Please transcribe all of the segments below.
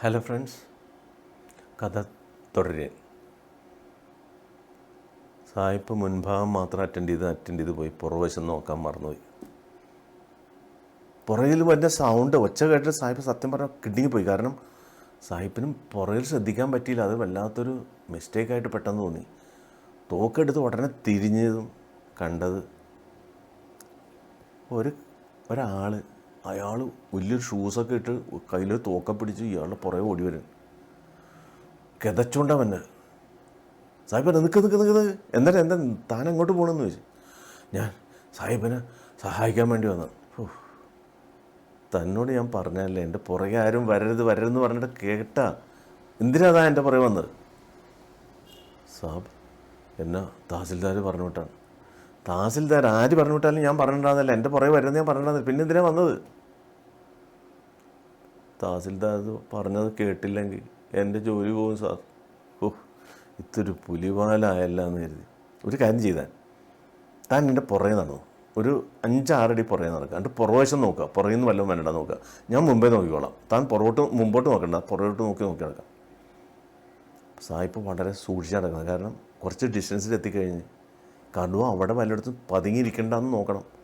Hello friends കഥ തുടരുക സായിപ്പ് മുൻഭാഗം മാത്രം അറ്റൻഡ് ചെയ്ത് അറ്റൻഡ് ചെയ്ത് പോയി. പുറവശം നോക്കാൻ മറന്നുപോയി. പുറകിൽ വരുന്ന സൗണ്ട് ഒച്ച കേട്ടിട്ട് സായിപ്പ് സത്യം പറഞ്ഞാൽ കിഡ്നിക്ക് പോയി കാരണം സായിപ്പിനും പുറകിൽ ശ്രദ്ധിക്കാൻ പറ്റിയില്ല. അത് വല്ലാത്തൊരു മിസ്റ്റേക്കായിട്ട് പെട്ടെന്ന് തോന്നി. തോക്കെടുത്ത് ഉടനെ തിരിഞ്ഞതും കണ്ടത് ഒരു ഒരാൾ അയാൾ വലിയൊരു ഷൂസൊക്കെ ഇട്ട് കയ്യിൽ തോക്ക പിടിച്ച് ഇയാളുടെ പുറകെ ഓടി വരും. കിതച്ചോണ്ടാ വന്നെ സാഹിബ് നിൽക്ക് നിൽക്ക് നിൽക്ക് എന്നിട്ട് എന്താ താൻ എങ്ങോട്ട് പോകണമെന്ന് ചോദിച്ചു. ഞാൻ സാഹിബിനെ സഹായിക്കാൻ വേണ്ടി വന്നു. തന്നോട് ഞാൻ പറഞ്ഞല്ലേ എന്റെ പുറകെ ആരും വരരുത് വരരുതെന്ന് പറഞ്ഞിട്ട് കേട്ടാ. എന്തിനാ അതാ എന്റെ പുറകെ വന്നത്? സാബ് എന്നാ തഹസിൽദാർ പറഞ്ഞു വിട്ടാണ് തഹസിൽദാർ ആര് പറഞ്ഞു വിട്ടാലും ഞാൻ പറഞ്ഞിട്ടുണ്ടാകുന്നില്ല എന്റെ പുറകെ വരുന്നത് ഞാൻ പറഞ്ഞിട്ടുണ്ടാകുന്നില്ല പിന്നെ എന്തിനാണ് വന്നത്? തഹസിൽദാർ പറഞ്ഞത് കേട്ടില്ലെങ്കിൽ എന്റെ ജോലി പോകും സാർ. ഓ ഇത്തൊരു പുലിവാലായല്ല എന്ന് കരുതി. ഒരു കാര്യം ചെയ്താൽ താൻ എന്റെ പുറകെ നടന്നു. ഒരു അഞ്ചാറടി പുറകെ നടക്കുക. എന്നിട്ട് പുറവശം നോക്കുക. പുറകിൽ നിന്ന് വല്ലതും വേണ്ട നോക്കുക. ഞാൻ മുമ്പേ നോക്കിക്കോളാം. താൻ പുറകോട്ട് മുമ്പോട്ട് നോക്കണ്ട. പുറകോട്ട് നോക്കി നോക്കി നടക്കാം. സായിപ്പ് വളരെ സൂക്ഷിച്ച് നടക്കണം. കാരണം കുറച്ച് ഡിസ്റ്റൻസിൽ എത്തിക്കഴിഞ്ഞ് കടുവ അവിടെ വല്ലയിടത്തും പതുങ്ങിയിരിക്കണ്ടെന്ന് നോക്കണം.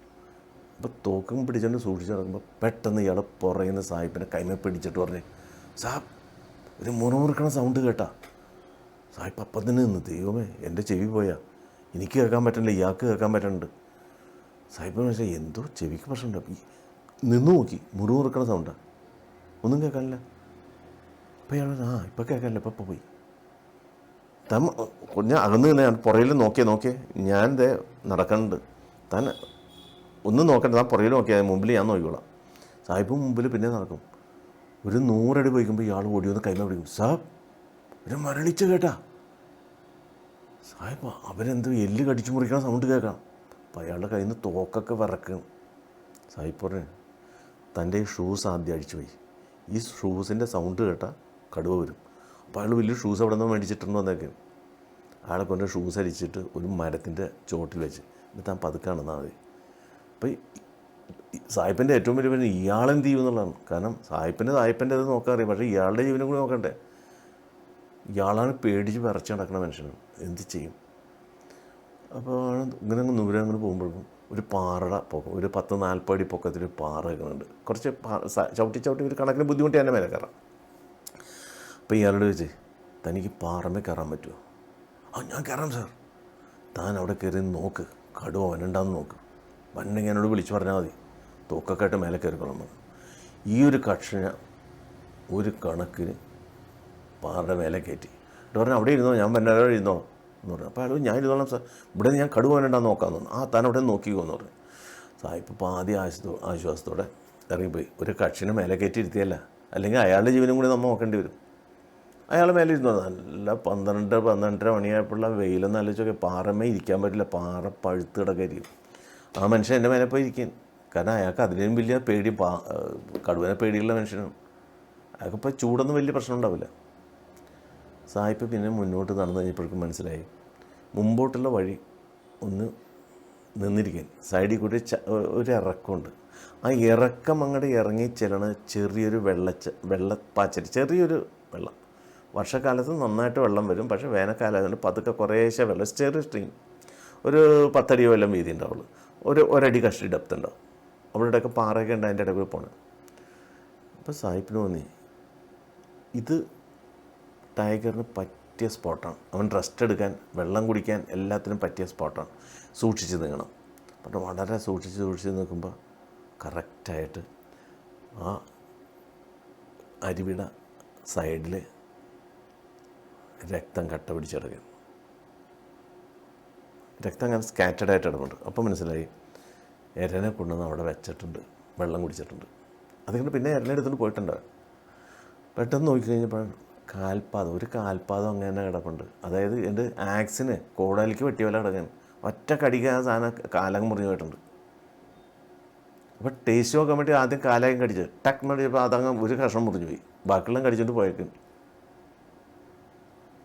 അപ്പോൾ തോക്കും പിടിച്ചുകൊണ്ട് സൂക്ഷിച്ച് നടക്കുമ്പോൾ പെട്ടെന്ന് ഇയാൾ പുറയുന്ന സാഹിബിനെ കൈമ പിടിച്ചിട്ട് പറഞ്ഞു സാബ് ഒരു മുറുമുറുക്കണ സൗണ്ട് കേട്ടാ. സാഹിബ് അപ്പം തന്നെ നിന്ന്. ദൈവമേ എന്റെ ചെവി പോയാ. എനിക്ക് കേൾക്കാൻ പറ്റണില്ല ഇയാൾക്ക് കേൾക്കാൻ പറ്റുന്നുണ്ട് സാഹിബ് പക്ഷേ എന്തോ ചെവിക്ക് പ്രശ്നമുണ്ട്. നിന്ന് നോക്കി മുറുമുറുക്കണ സൗണ്ടാണ് ഒന്നും കേൾക്കാനില്ല. അപ്പോൾ ഇയാൾ ആ ഇപ്പം കേൾക്കാനില്ല ഇപ്പം ഇപ്പോൾ പോയി. താൻ ഞാൻ അകന്ന് തന്നെ പുറയിൽ നോക്കിയേ നോക്കിയേ. ഞാൻ ദേ നടക്കുന്നുണ്ട് താൻ ഒന്നും നോക്കണ്ട ഞാൻ പുറകിൽ നോക്കിയാൽ മുമ്പിൽ ഞാൻ നോക്കിക്കോളാം. സാഹിബ് മുമ്പിൽ പിന്നെ നടക്കും. ഒരു നൂറടി പോയിക്കുമ്പോൾ ഇയാൾ ഓടി വന്ന് കൈമ പിടിക്കും. സാബ് ഒരു മരളിച്ച് കേട്ടാ. സാഹിബ് അവരെന്ത് എല്ല് കടിച്ചു മുറിക്കണ സൗണ്ട് കേൾക്കാം അപ്പം അയാളുടെ കയ്യിൽ നിന്ന് തോക്കൊക്കെ വിറക്കും. സാഹിബ് പറഞ്ഞു തന്റെ ഈ ഷൂസ് ആദ്യം അടിച്ചു പോയി. ഈ ഷൂസിന്റെ സൗണ്ട് കേട്ടാൽ കടുവ വരും. അപ്പോൾ അയാൾ വലിയ ഷൂസ് അവിടെ നിന്ന് മേടിച്ചിട്ടുണ്ട് വന്നേക്കെ അയാളെ കൊണ്ട് ഷൂസ് അടിച്ചിട്ട് ഒരു മരത്തിന്റെ ചോട്ടിൽ വെച്ച്. എന്നിട്ട് താൻ പതുക്കാണെന്നാൽ മതി. അപ്പോൾ സായിപ്പന്റെ ഏറ്റവും വലിയ പിന്നെ ഇയാളെന്ത് ചെയ്യും എന്നുള്ളതാണ്. കാരണം സായിപ്പന്റെ സായിപ്പന്റെ അത് നോക്കാൻ അറിയാം. പക്ഷേ ഇയാളുടെ ജീവനും കൂടി നോക്കണ്ടേ? ഇയാളാണ് പേടിച്ച് വിറച്ച് നടക്കുന്ന മനുഷ്യനാണ് എന്ത് ചെയ്യും? അപ്പോൾ ഇങ്ങനെ അങ്ങ് ദൂരെ അങ്ങനെ പോകുമ്പോഴേക്കും ഒരു പാറയുടെ പൊക്കം ഒരു പത്ത് നാൽപ്പടി പൊക്കത്തിൽ പാറ വെക്കുന്നുണ്ട്. കുറച്ച് ചവിട്ടി ചവിട്ടി ഒരു കണക്കിന് ബുദ്ധിമുട്ടി തന്നെ മേലെ കയറാം. അപ്പോൾ ഇയാളോട് ചോദിച്ചേ തനിക്ക് പാറമേ കയറാൻ പറ്റുമോ ആ ഞാൻ കയറാം സാർ. താൻ അവിടെ കയറി നോക്ക്. കടുവ വനണ്ടാന്ന് നോക്ക്. വന്നെങ്കിൽ എന്നോട് വിളിച്ചു പറഞ്ഞാൽ മതി. തോക്കൊക്കെ ആയിട്ട് മേലെ കയറിക്കൊള്ളാൻ പറഞ്ഞു. ഈ ഒരു കക്ഷിനെ ഒരു കണക്കിന് പാറയുടെ മേലെ കയറ്റി. എന്നിട്ട് പറഞ്ഞു അവിടെ ഇരുന്നോ ഞാൻ വന്നവരെ ഇരുന്നോ എന്ന് പറഞ്ഞു. അപ്പോൾ അയാൾ ഞാൻ ഇരുന്നോളാം സാർ ഇവിടെ ഞാൻ കടുവ വനണ്ടാന്ന് നോക്കാമെന്ന് പറഞ്ഞു. ആ താൻ അവിടെ നോക്കിക്കോന്ന് പറഞ്ഞു. സാഹിബ് ഇപ്പോൾ ആദ്യം ആശ്വാസത്തോ ആശ്വാസത്തോടെ ഇറങ്ങിപ്പോയി. ഒരു കക്ഷിനെ മേലെ കയറ്റി ഇരുത്തിയല്ല അല്ലെങ്കിൽ അയാളുടെ ജീവനും കൂടി നമ്മൾ നോക്കേണ്ടി വരും. അയാൾ മേലെ ഇരുന്നു? നല്ല പന്ത്രണ്ട് പന്ത്രണ്ടര മണിയായപ്പോഴുള്ള വെയിലൊന്നും ആലോചിച്ചൊക്കെ പാറമേ ഇരിക്കാൻ പറ്റില്ല പാറ പഴുത്ത് കിടക്കായിരിക്കും. ആ മനുഷ്യൻ എന്റെ മേലെ പോയി ഇരിക്കാൻ കാരണം അയാൾക്ക് അതിലും വലിയ പേടി പാ കടുവനെ പേടിയുള്ള മനുഷ്യനാണ് അയാൾക്കിപ്പോൾ ചൂടൊന്നും വലിയ പ്രശ്നം ഉണ്ടാവില്ല. സായിപ്പ് പിന്നെ മുന്നോട്ട് നടന്നു കഴിഞ്ഞപ്പോഴേക്കും മനസ്സിലായി. മുമ്പോട്ടുള്ള വഴി ഒന്ന് നിന്നിരിക്കാൻ. സൈഡിൽ കൂടി ഒരു ഇറക്കമുണ്ട്. ആ ഇറക്കം അങ്ങോട്ട് ഇറങ്ങി ചെല്ലണ ചെറിയൊരു വെള്ളച്ച വെള്ളപ്പാച്ചരി ചെറിയൊരു വെള്ളം. വർഷക്കാലത്ത് നന്നായിട്ട് വെള്ളം വരും. പക്ഷേ വേനൽക്കാലം അതുകൊണ്ട് പതുക്കെ കുറേശ്ശെ വെള്ളം ചെറിയ സ്ട്രീം ഒരു പത്തടിയോ വെള്ളം വീതി ഉണ്ടാവുള്ളൂ ഒരു ഒരടി കഷ്ടി ഡെപ്ത് ഉണ്ടാവും അവിടെയൊക്കെ പാറയൊക്കെ ഉണ്ട് അതിന്റെ ഇടയിൽ പോകണം അപ്പോൾ സായിപ്പിന് തോന്നി ഇത് ടൈഗറിന് പറ്റിയ സ്പോട്ടാണ് അവൻ റെസ്റ്റ് എടുക്കാൻ വെള്ളം കുടിക്കാൻ എല്ലാത്തിനും പറ്റിയ സ്പോട്ടാണ് സൂക്ഷിച്ച് നീങ്ങണം പക്ഷെ വളരെ സൂക്ഷിച്ച് സൂക്ഷിച്ച് നിൽക്കുമ്പോൾ കറക്റ്റായിട്ട് ആ അരിവിട സൈഡിൽ രക്തം കട്ട പിടിച്ചിടക്കും രക്തം അങ്ങനെ സ്കാറ്റഡ് ആയിട്ട് കിടപ്പുണ്ട്. അപ്പോൾ മനസ്സിലായി എരനെ കൊണ്ടുവന്ന് അവിടെ വെച്ചിട്ടുണ്ട് വെള്ളം കുടിച്ചിട്ടുണ്ട്. അതുകൊണ്ട് പിന്നെ എരനെ എടുത്തുകൊണ്ട് പോയിട്ടുണ്ട്. പെട്ടെന്ന് നോക്കിക്കഴിഞ്ഞപ്പോൾ കാൽപാദം ഒരു കാൽപാദം അങ്ങനെ കിടപ്പുണ്ട്. അതായത് എന്റെ ആക്സിന് കോടാലിക്ക് വെട്ടിയ പോലെ കിടക്കാൻ ഒറ്റ കടിക്ക് ആ സാധനം കാലകം മുറിഞ്ഞു പോയിട്ടുണ്ട്. അപ്പോൾ ടേസ്റ്റ് നോക്കാൻ വേണ്ടി ആദ്യം കാലകം കടിച്ച് ടക്ക് മടിച്ചപ്പോൾ അതങ്ങ് ഒരു കഷ്ണം മുറിഞ്ഞു പോയി. ബാക്കിയെല്ലാം കടിച്ചുകൊണ്ട് പോയേക്കും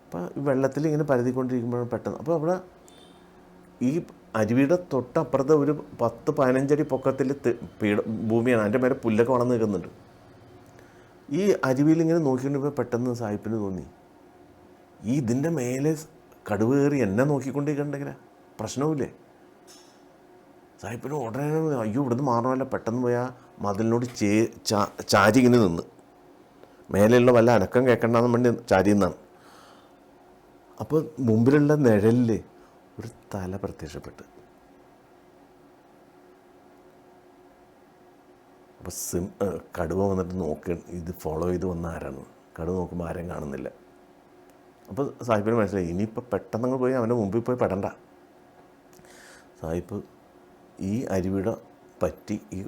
അപ്പോൾ വെള്ളത്തിൽ ഇങ്ങനെ പരതിക്കൊണ്ടിരിക്കുമ്പോഴാണ് പെട്ടെന്ന്. അപ്പോൾ അവിടെ ഈ അരുവിയുടെ തൊട്ടപ്പുറത്ത് ഒരു പത്ത് പതിനഞ്ചടി പൊക്കത്തിൽ പീഠ ഭൂമിയാണ്. അതിന്റെ മേലെ പുല്ലൊക്കെ വളർന്ന് നിൽക്കുന്നുണ്ട്. ഈ അരുവിയിൽ ഇങ്ങനെ നോക്കിക്കൊണ്ടിപ്പോൾ പെട്ടെന്ന് സാഹിപ്പിന് തോന്നി. ഈ ഇതിന്റെ മേലെ കടുവ് കയറി എന്നെ നോക്കിക്കൊണ്ടിരിക്കണ്ടെങ്കിലാ പ്രശ്നവുമില്ലേ? സാഹിപ്പിന് ഉടനെ അയ്യോ ഇവിടുന്ന് മാറണമല്ല. പെട്ടെന്ന് പോയി ആ മതിലിനോട് ചാ- ചാരി ഇങ്ങനെ നിന്ന്. മേലെയുള്ള വല്ല അനക്കം കേൾക്കണ്ടെന്ന് വേണ്ടി ചാരി നിന്നാണ്. അപ്പോൾ മുമ്പിലുള്ള നിഴലിൽ ഒരു തല പ്രത്യക്ഷപ്പെട്ട്. അപ്പോൾ സിം കടുവ വന്നിട്ട് നോക്കി ഇത് ഫോളോ ചെയ്ത് വന്ന ആരാണ്? കടുവ നോക്കുമ്പോൾ ആരെയും കാണുന്നില്ല. അപ്പോൾ സാഹിബിന് മനസ്സിലായി ഇനിയിപ്പോൾ പെട്ടെന്ന് പോയി അവന്റെ മുമ്പിൽ പോയി പെടണ്ട. സാഹിബ് ഈ അരുവിയുടെ പറ്റി ഈ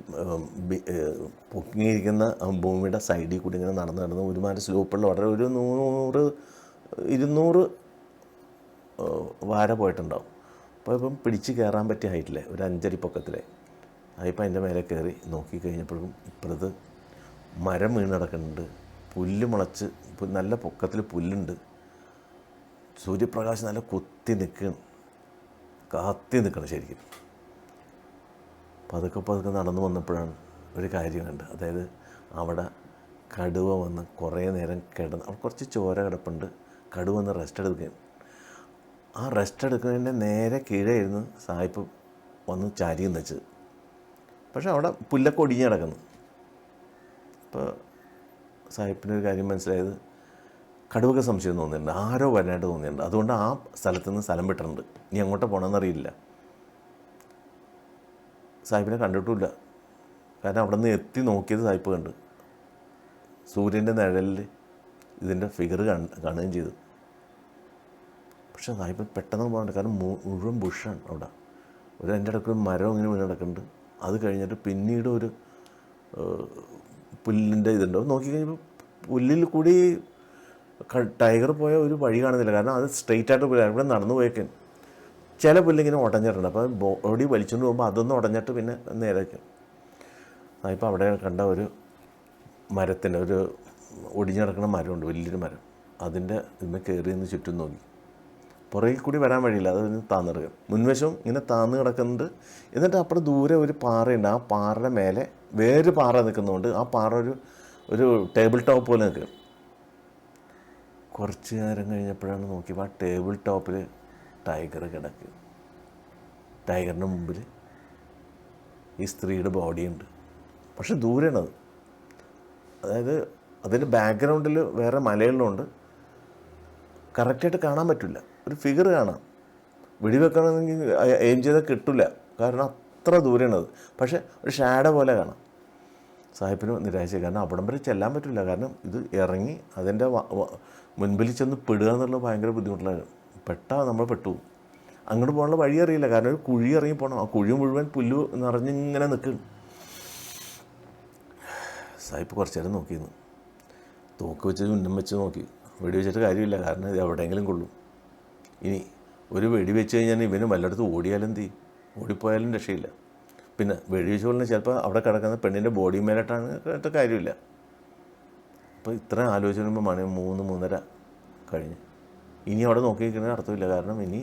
ആ ഭൂമിയുടെ സൈഡിൽ കൂടി ഇങ്ങനെ നടന്ന് നടന്ന് ഒരുമാതിരി സ്ലോപ്പുള്ള വളരെ ഒരു നൂറ് ഇരുന്നൂറ് വാര പോയിട്ടുണ്ടാവും. അപ്പോൾ ഇപ്പം പിടിച്ച് കയറാൻ പറ്റിയ ഹൈറ്റിലെ ഒരു അഞ്ചരി പൊക്കത്തിലെ. അതിപ്പോൾ അതിന്റെ മേലെ കയറി നോക്കി കഴിഞ്ഞപ്പോഴും ഇപ്പുറത്ത് മരം വീണ് കിടക്കുന്നുണ്ട് പുല്ല് മുളച്ച് നല്ല പൊക്കത്തിൽ പുല്ലുണ്ട്. സൂര്യപ്രകാശം നല്ല കുത്തി നിൽക്കണം കാത്തി നിൽക്കണം ശരിക്കും. പതുക്കെ പതുക്കെ നടന്നു വന്നപ്പോഴാണ് ഒരു കാര്യം കണ്ട്. അതായത് അവിടെ കടുവ വന്ന് കുറേ നേരം കിടന്ന് അവിടെ കുറച്ച് ചോര കിടപ്പുണ്ട്. കടുവ വന്ന് റെസ്റ്റ് എടുക്കുകയാണ് ആ റെസ്റ്റ് എടുക്കുന്നതിന്റെ നേരെ കീഴായിരുന്നു സായിപ്പ് വന്ന് ചാരിയും വെച്ചത്. പക്ഷെ അവിടെ പുല്ലൊക്കെ ഒടിഞ്ഞ് കിടക്കുന്നു. അപ്പോൾ ഒരു കാര്യം മനസ്സിലായത് കടുവൊക്കെ സംശയം തോന്നിയിട്ടുണ്ട്. ആരോ വരാനായിട്ട് തോന്നിയിട്ടുണ്ട്. അതുകൊണ്ട് ആ സ്ഥലത്ത് നിന്ന് സ്ഥലം വിട്ടിട്ടുണ്ട്. ഇനി അങ്ങോട്ട് പോകണമെന്നറിയില്ല സായിപ്പിനെ കണ്ടിട്ടില്ല കാരണം അവിടെ നിന്ന് എത്തി നോക്കിയത് സാഹിബ് കണ്ട്. സൂര്യന്റെ നിഴലിൽ ഇതിന്റെ ഫിഗർ കാണുകയും ചെയ്തു. പക്ഷെ സാഹിബ് പെട്ടെന്ന് പോകണ്ട. കാരണം മുഴുവൻ ബുഷാണ് അവിടെ. ഒരു എന്റെ ഇടയ്ക്ക് മരം ഇങ്ങനെ വീണ് കിടക്കുന്നുണ്ട്. അത് കഴിഞ്ഞിട്ട് പിന്നീട് ഒരു പുല്ലിന്റെ ഇതുണ്ട്? അത് നോക്കിക്കഴിഞ്ഞപ്പോൾ പുല്ലിൽ കൂടി ടൈഗർ പോയ ഒരു വഴി കാണുന്നില്ല. കാരണം അത് സ്ട്രെയിറ്റ് ആയിട്ട് പോയി അവിടെ നടന്നു പോയേക്കാൻ. ചില പുല്ലിങ്ങനെ ഉടഞ്ഞിട്ടുണ്ട്. അപ്പോൾ ബോഡി വലിച്ചുകൊണ്ട് പോകുമ്പോൾ അതൊന്നും ഉടഞ്ഞിട്ട് പിന്നെ നേരേക്കും ഇപ്പോൾ അവിടെ കണ്ട ഒരു മരത്തിന്റെ ഒരു ഒടിഞ്ഞു കിടക്കുന്ന മരമുണ്ട്. വലിയൊരു മരം. അതിന്റെ ഇന്ന് കയറി നിന്ന് ചുറ്റും നോക്കി. പുറകിൽ കൂടി വരാൻ വഴിയില്ല. അത് താന്നിറങ്ങും മുൻവശം ഇങ്ങനെ താന്ന് കിടക്കുന്നുണ്ട്. എന്നിട്ട് അപ്പുറം ദൂരെ ഒരു പാറയുണ്ട്. ആ പാറയുടെ മേലെ വേറൊരു പാറ നിൽക്കുന്നതുകൊണ്ട് ആ പാറ ഒരു ഒരു ടേബിൾ ടോപ്പ് പോലെ നിൽക്കും കുറച്ച് നേരം കഴിഞ്ഞപ്പോഴാണ് നോക്കിയപ്പോൾ ആ ടേബിൾ ടോപ്പിൽ ടൈഗർ കിടക്കുക ടൈഗറിന്റെ മുമ്പിൽ ഈ സ്ത്രീയുടെ ബോഡി ഉണ്ട്. പക്ഷെ ദൂരെയാണത് അതായത് അതിന്റെ ബാക്ക്ഗ്രൗണ്ടിൽ വേറെ മലകളിലുണ്ട് കറക്റ്റായിട്ട് കാണാൻ പറ്റില്ല. ഒരു ഫിഗർ കാണാം. വെടിവെക്കണമെങ്കിൽ എയിം ചെയ്താൽ കിട്ടില്ല കാരണം അത്ര ദൂരെയാണത്. പക്ഷേ ഒരു ഷാഡോ പോലെ കാണാം. സാഹിബിന് നിരാശ. കാരണം അവിടം വരെ ചെല്ലാൻ പറ്റില്ല. കാരണം ഇത് ഇറങ്ങി അതിന്റെ മുൻപിൽ ചെന്ന് പെടുക എന്നുള്ളത് ഭയങ്കര ബുദ്ധിമുട്ടുള്ള പെട്ടാ നമ്മൾ പെട്ടു. അങ്ങോട്ട് പോകാനുള്ള വഴി അറിയില്ല. കാരണം ഒരു കുഴി ഇറങ്ങി പോകണം ആ കുഴി മുഴുവൻ പുല്ല് നിറഞ്ഞിങ്ങനെ നിൽക്കും. സാഹിബ് കുറച്ച് നേരം നോക്കിയിരുന്നു. തോക്ക് വെച്ച് ഉന്നം വെച്ച് നോക്കി. വെടി വെച്ചിട്ട് കാര്യമില്ല. കാരണം ഇത് എവിടെയെങ്കിലും കൊള്ളും. ഇനി ഒരു വെടി വെച്ച് കഴിഞ്ഞാൽ ഇവന് വല്ലയിടത്ത് ഓടിയാലും തീ ഓടിപ്പോയാലും രക്ഷയില്ല. പിന്നെ വെടിവെച്ച് കൊണ്ട് ചിലപ്പോൾ അവിടെ കിടക്കുന്ന പെണ്ണിന്റെ ബോഡി മേലിട്ടാണ് കാര്യമില്ല. അപ്പോൾ ഇത്ര ആലോചിച്ച് വരുമ്പോൾ മണി മൂന്ന് മൂന്നര കഴിഞ്ഞ്. ഇനി അവിടെ നോക്കി നിൽക്കുന്നതിന് അർത്ഥമില്ല. കാരണം ഇനി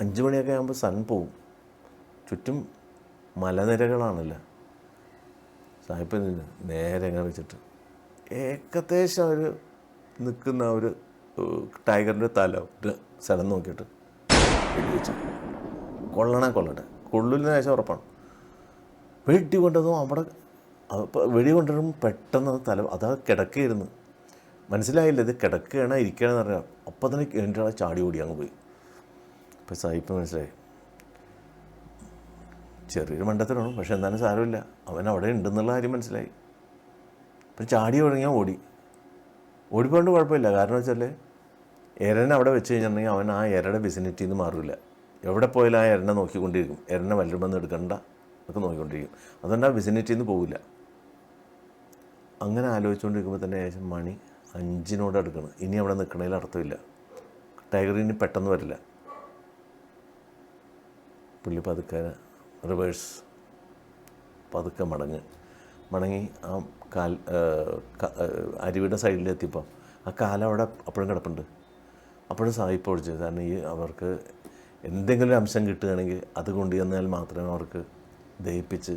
അഞ്ച് മണിയൊക്കെ ആകുമ്പോൾ സൺ പോവും. ചുറ്റും മലനിരകളാണല്ലോ. നിന്ന് നേരെ വെച്ചിട്ട്. ഏകദേശം അവർ നിൽക്കുന്ന ഒരു ടൈഗറിന്റെ തല സ്ഥലം നോക്കിയിട്ട് വെടി വെച്ചു. കൊള്ളണേ കൊള്ളട്ടെ. കൊള്ളില്ലെന്ന് ശേഷം ഉറപ്പാണ്. വെടി കൊണ്ടതും അവിടെ വെടി കൊണ്ടുവരും പെട്ടെന്ന് തല അതാ കിടക്കുകയായിരുന്നു മനസ്സിലായില്ല ഇത് കിടക്കുകയാണ് ഇരിക്കുകയാണെന്ന് പറഞ്ഞാൽ അപ്പം തന്നെ എന്റെ ആളെ ചാടി ഓടി അങ്ങ് പോയി. അപ്പോൾ സാഹിപ്പ് മനസ്സിലായി. ചെറിയൊരു മണ്ടത്തിലാണ് പക്ഷെ എന്നാലും സാരമില്ല. അവൻ അവിടെ ഉണ്ടെന്നുള്ള കാര്യം മനസ്സിലായി. അപ്പം ചാടി തുടങ്ങിയാൽ ഓടി. ഓടിപ്പോണ്ട് കുഴപ്പമില്ല. കാരണം വെച്ചാൽ എരനെ അവിടെ വെച്ച് കഴിഞ്ഞിട്ടുണ്ടെങ്കിൽ അവൻ ആ എരയുടെ വിസിനിറ്റിയിൽ നിന്ന് മാറില്ല എവിടെ പോയാലും ആ എരനെ നോക്കിക്കൊണ്ടിരിക്കും. എരനെ വല്ലുമെന്ന് എടുക്കണ്ട? ഒക്കെ നോക്കിക്കൊണ്ടിരിക്കും. അതുകൊണ്ട് ആ വിസിനിറ്റിയിൽ നിന്ന് പോവില്ല അങ്ങനെ ആലോചിച്ചുകൊണ്ടിരിക്കുമ്പോൾ തന്നെ ഏകദേശം മണി അഞ്ചിനോട് എടുക്കണം ഇനി അവിടെ നിൽക്കണതിൽ അർത്ഥമില്ല. ടൈഗർ ഇനി പെട്ടെന്ന് വരില്ല. പുള്ളി പതുക്കെ റിവേഴ്സ് പതുക്കെ മടങ്ങ്. മടങ്ങി ആ കാൽ അരുവിയുടെ സൈഡിലെത്തിയപ്പോൾ ആ കാലം അവിടെ അപ്പോഴും കിടപ്പുണ്ട്. അപ്പോഴും സായിപ്പ് ഒഴിച്ചു കാരണം ഈ അവർക്ക് എന്തെങ്കിലും അംശം കിട്ടുകയാണെങ്കിൽ അത് കൊണ്ടുവന്നാൽ മാത്രമേ അവർക്ക് ദഹിപ്പിച്ച്